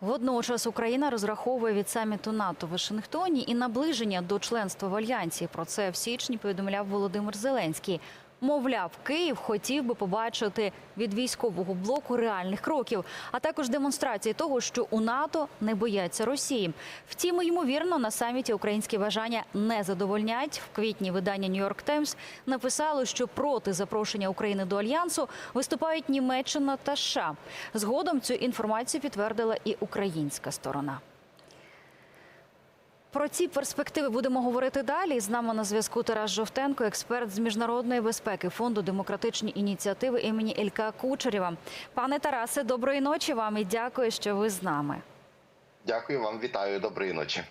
Водночас Україна розраховує від саміту НАТО в Вашингтоні і наближення до членства в альянсі. Про це в січні повідомляв Володимир Зеленський. Мовляв, Київ хотів би побачити від військового блоку реальних кроків, а також демонстрації того, що у НАТО не бояться Росії. Втім, ймовірно, на саміті українські бажання не задовольнять. В квітні видання Нью-Йорк Таймс написало, що проти запрошення України до альянсу виступають Німеччина та США. Згодом цю інформацію підтвердила і українська сторона. Про ці перспективи будемо говорити далі. З нами на зв'язку Тарас Жовтенко, експерт з міжнародної безпеки фонду демократичні ініціативи імені Ілька Кучерєва. Пане Тарасе, доброї ночі вам і дякую, що ви з нами. Дякую вам, вітаю, доброї ночі.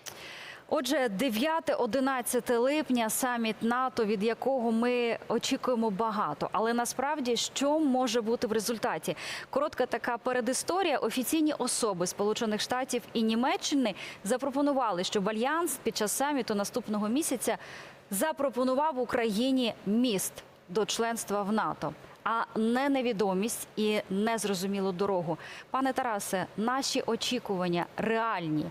Отже, 9-11 липня саміт НАТО, від якого ми очікуємо багато. Але насправді що може бути в результаті? Коротка така передісторія. Офіційні особи Сполучених Штатів і Німеччини запропонували, щоб альянс під час саміту наступного місяця запропонував Україні міст до членства в НАТО. А не невідомість і незрозумілу дорогу. Пане Тарасе, наші очікування реальні.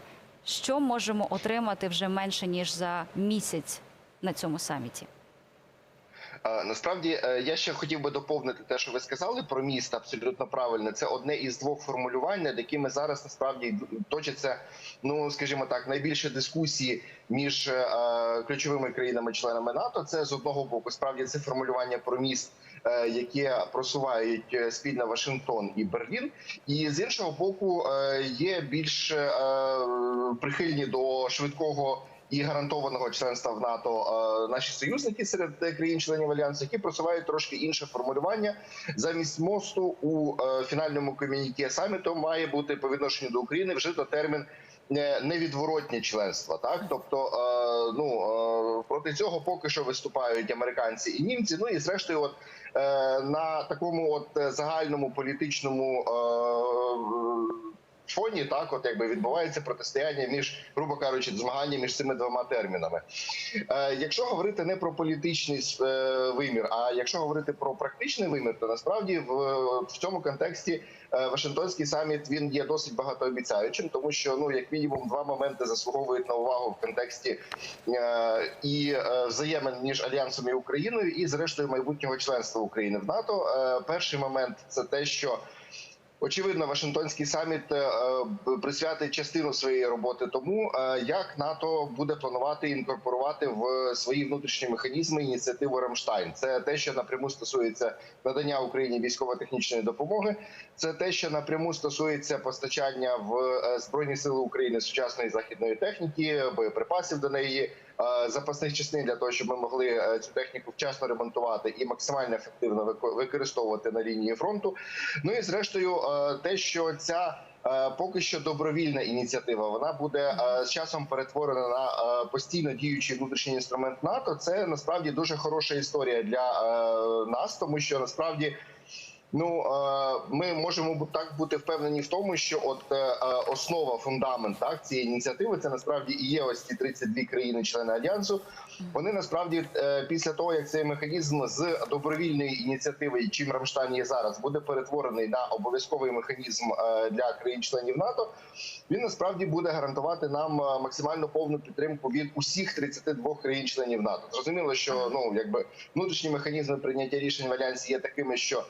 Що можемо отримати вже менше ніж за місяць на цьому саміті? Е, Насправді е, я ще хотів би доповнити те, що ви сказали про міст. Абсолютно правильно. Це одне із двох формулювань, над якими зараз насправді точаться, ну скажімо так, найбільше дискусії між е, ключовими країнами-членами НАТО. Це з одного боку, справді це формулювання про міст. е, Яке просувають е, спільно Вашингтон і Берлін, і з іншого боку е, є більш е, прихильні до швидкого і гарантованого членства в НАТО наші союзники серед країн-членів альянсу, які просувають трошки інше формулювання. Замість мосту у е, фінальному комюніке саміту має бути по відношенню до України вжито термін. е, Невідворотнє членство, так тобто, е, ну проти цього поки що виступають американці і німці. Ну і зрештою, от на такому от загальному політичному фоні так, от якби відбувається протистояння між, грубо кажучи, змагання між цими двома термінами. Е, якщо говорити не про політичний е, вимір, а якщо говорити про практичний вимір, то насправді в, в цьому контексті е, Вашингтонський саміт він є досить багатообіцяючим, тому що ну як мінімум два моменти заслуговують на увагу в контексті е, і е, взаємин між альянсом і Україною, і зрештою майбутнього членства України в НАТО. Е, перший момент це те, що Очевидно, Вашингтонський саміт е, е, присвятить частину своєї роботи тому, е, як НАТО буде планувати інкорпорувати в свої внутрішні механізми ініціативу Рамштайн. Це те, що напряму стосується надання Україні військово-технічної допомоги. Це те, що напряму стосується постачання в збройні сили України сучасної західної техніки, боєприпасів до неї. Е, Запасних частин для того, щоб ми могли е, цю техніку вчасно ремонтувати і максимально ефективно використовувати на лінії фронту. Ну і зрештою, е, те, що ця поки що добровільна ініціатива, вона буде з часом перетворена на постійно діючий внутрішній інструмент НАТО. Це насправді дуже хороша історія для нас, тому що насправді. Ну ми можемо так бути впевнені в тому, що от е, е, основа, фундамент так цієї ініціативи це насправді і є ось ці 32 країни-члени альянсу. Вони насправді е, після того, як цей механізм з добровільної ініціативи, чим Рамштайн є зараз, буде перетворений на обов'язковий механізм для країн-членів НАТО. Він насправді буде гарантувати нам максимально повну підтримку від усіх 32 країн-членів НАТО. Зрозуміло, що ну якби внутрішні механізми прийняття рішень в альянсі є такими, що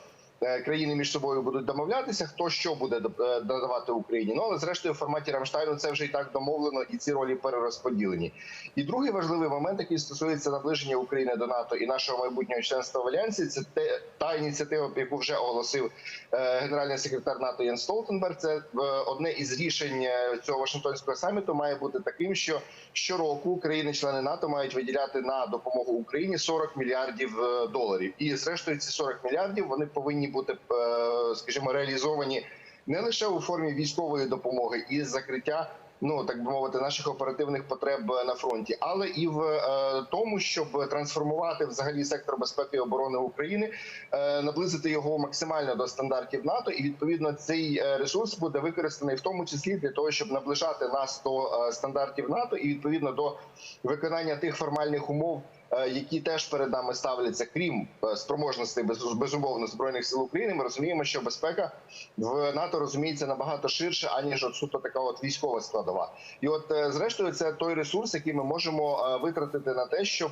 країни між собою будуть домовлятися, хто що буде е, додавати Україні. Ну але зрештою в форматі Рамштайну це вже і так домовлено, і ці ролі перерозподілені. І другий важливий момент, який стосується наближення України до НАТО і нашого майбутнього членства в альянсі, це те та ініціатива, яку вже оголосив е, генеральний секретар НАТО Єн Столтенберг. Це е, одне із рішень е, цього Вашингтонського саміту має бути таким, що щороку країни-члени НАТО мають виділяти на допомогу Україні 40 мільярдів е, доларів. І зрештою ці 40 мільярдів вони повинні бути, е, скажімо, реалізовані не лише у формі військової допомоги і закриття. Ну так би мовити, наших оперативних потреб на фронті, але і в е, тому, щоб трансформувати взагалі сектор безпеки і оборони України, е, наблизити його максимально до стандартів НАТО, і відповідно цей ресурс буде використаний в тому числі для того, щоб наближати нас до стандартів НАТО, і відповідно до виконання тих формальних умов. Е, які теж перед нами ставляться, крім е, спроможностей без- безумовно збройних сил України, ми розуміємо, що безпека в НАТО розуміється набагато ширше, аніж от суто така от військова складова. І от е, зрештою, це той ресурс, який ми можемо витратити на те, щоб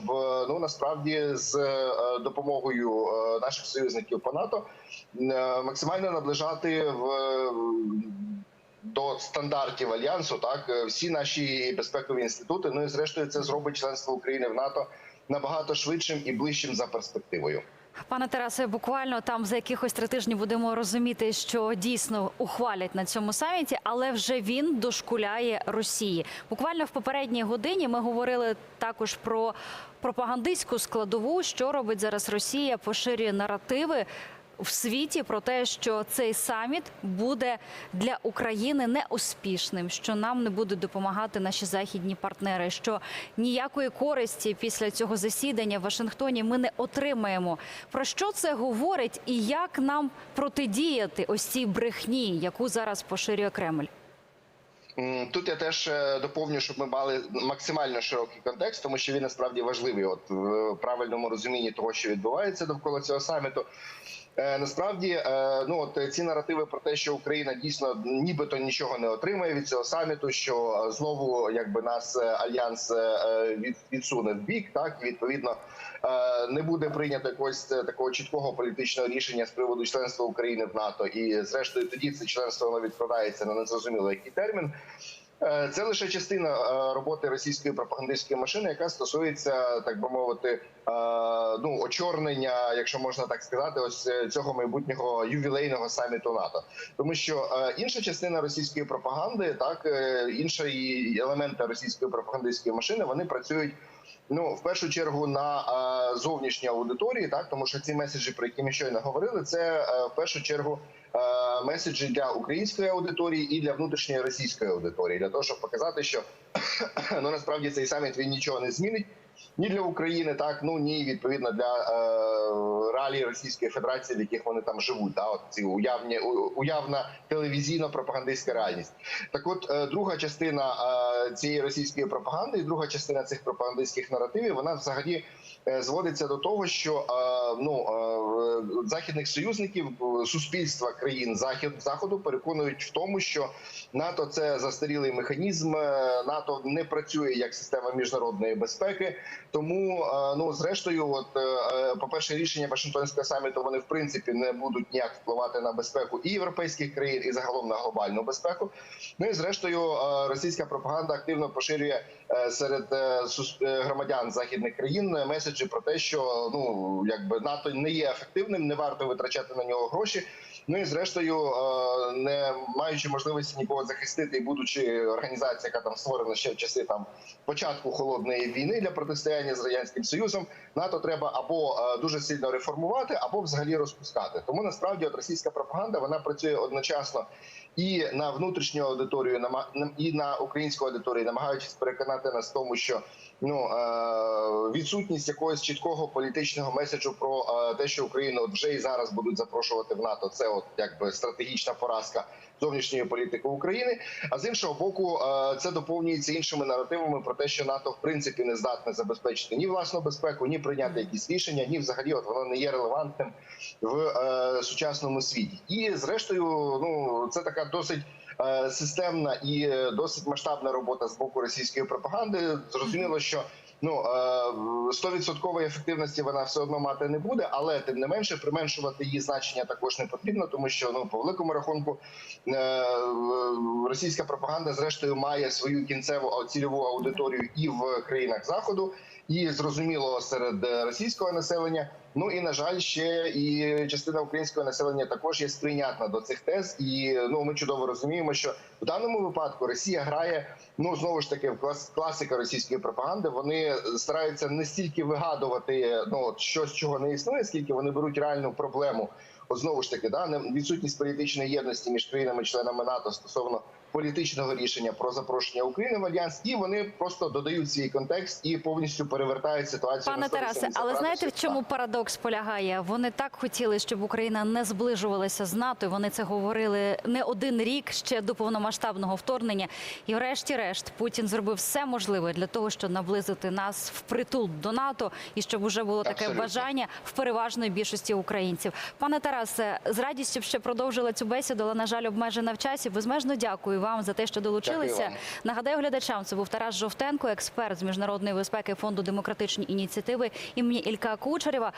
ну насправді з допомогою наших союзників по НАТО максимально наближати в. До стандартів альянсу, так всі наші безпекові інститути. Ну і зрештою, це зробить членство України в НАТО набагато швидшим і ближчим за перспективою. Пане Тарасе, буквально там за якихось три тижні будемо розуміти, що дійсно ухвалять на цьому саміті, але вже він дошкуляє Росії. Буквально в попередній годині ми говорили також про пропагандистську складову, що робить зараз Росія, поширює наративи. В світі про те, що цей саміт буде для України неуспішним, що нам не будуть допомагати наші західні партнери, що ніякої користі після цього засідання в Вашингтоні ми не отримаємо. Про що це говорить і як нам протидіяти ось цій брехні, яку зараз поширює Кремль? Тут я теж е, доповню, щоб ми мали максимально широкий контекст, тому що він насправді важливий, от в правильному розумінні того, що відбувається довкола цього саміту. Е, Насправді, е, ну от ці наративи про те, що Україна дійсно нібито нічого не отримає від цього саміту, що е, знову якби нас е, альянс е, відсуне в бік, так і відповідно е, не буде прийнято якогось е, такого чіткого політичного рішення з приводу членства України в НАТО, і зрештою тоді це членство воно відкладається на незрозуміло який термін. Е, Це лише частина е, роботи російської пропагандистської машини, яка стосується, так би мовити, е, ну очорнення, якщо можна так сказати, ось цього майбутнього ювілейного саміту НАТО. Тому що інша частина російської пропаганди, так інші елементи російської пропагандистської машини, вони працюють. Ну, в першу чергу на зовнішній аудиторії, так? Тому що ці меседжі, про які ми щойно говорили, це е, в першу чергу е, меседжі для української аудиторії і для внутрішньої російської аудиторії, для того, щоб показати, що ну насправді цей саміт він нічого не змінить ні для України, так ну ні відповідно для е, реалій Російської Федерації, в яких вони там живуть. Да, от ці уявні уявна телевізійно-пропагандистська реальність. Так, от е, друга частина е, цієї російської пропаганди, і друга частина цих пропагандистських наративів, вона взагалі е, зводиться до того, що е, ну е, західних союзників суспільства країн захід заходу переконують в тому, що НАТО це застарілий механізм. е, НАТО не працює як система міжнародної безпеки. Тому е, ну зрештою, от е, по перше, рішення Вашингтонського саміту вони в принципі не будуть ніяк впливати на безпеку і європейських країн, і загалом на глобальну безпеку. Ну і зрештою, російська пропаганда активно поширює серед громадян західних країн меседжі про те, що ну якби НАТО не є ефективним, не варто витрачати на нього гроші. Ну і зрештою, е, не маючи можливості нікого захистити, і будучи організацією, яка там створена ще в часи там початку холодної війни для протистояння з радянським союзом, НАТО треба або е, дуже сильно реформувати, або взагалі розпускати. Тому насправді от російська пропаганда вона працює одночасно і на внутрішню аудиторію, і на українську аудиторію, намагаючись переконати нас в тому, що ну е, відсутність якогось чіткого політичного меседжу про те, що Україну вже і зараз будуть запрошувати в НАТО. Це от якби стратегічна поразка зовнішньої політики України. А з іншого боку, е, це доповнюється іншими наративами про те, що НАТО в принципі не здатне забезпечити ні власну безпеку, ні прийняти якісь рішення, ні взагалі от воно не є релевантним в е, сучасному світі. І зрештою, ну це така досить. е, Системна і досить масштабна робота з боку російської пропаганди. Зрозуміло, що ну е, стовідсоткової ефективності вона все одно мати не буде, але тим не менше применшувати її значення також не потрібно, тому що ну по великому рахунку е, російська пропаганда зрештою має свою кінцеву цільову аудиторію і в країнах заходу, і зрозуміло серед е, російського населення. Ну і на жаль, ще і частина українського населення також є сприйнятна до цих тез. І ну ми чудово розуміємо, що в даному випадку Росія грає ну знову ж таки в клас, класика російської пропаганди. Вони стараються не стільки вигадувати ну щось, чого не існує, скільки вони беруть реальну проблему. От знову ж таки, да відсутність політичної єдності між країнами-членами НАТО стосовно політичного рішення про запрошення України в альянс, і вони просто додають свій контекст і повністю перевертають ситуацію. Пане Тарасе, але знаєте, в чому парадокс полягає? Вони так хотіли, щоб Україна не зближувалася з НАТО. і Вони це говорили не один рік ще до повномасштабного вторгнення. І врешті-решт Путін зробив все можливе для того, щоб наблизити нас впритул до НАТО, і щоб уже було таке Абсолютно. бажання в переважної більшості українців. Пане Тарасе, з радістю б ще продовжила цю бесіду, але на жаль, обмежена в часі. Безмежно дякую вам за те, що долучилися. Нагадаю глядачам, це був Тарас Жовтенко, експерт з міжнародної безпеки фонду демократичні ініціативи імені Ілька Кучерєва.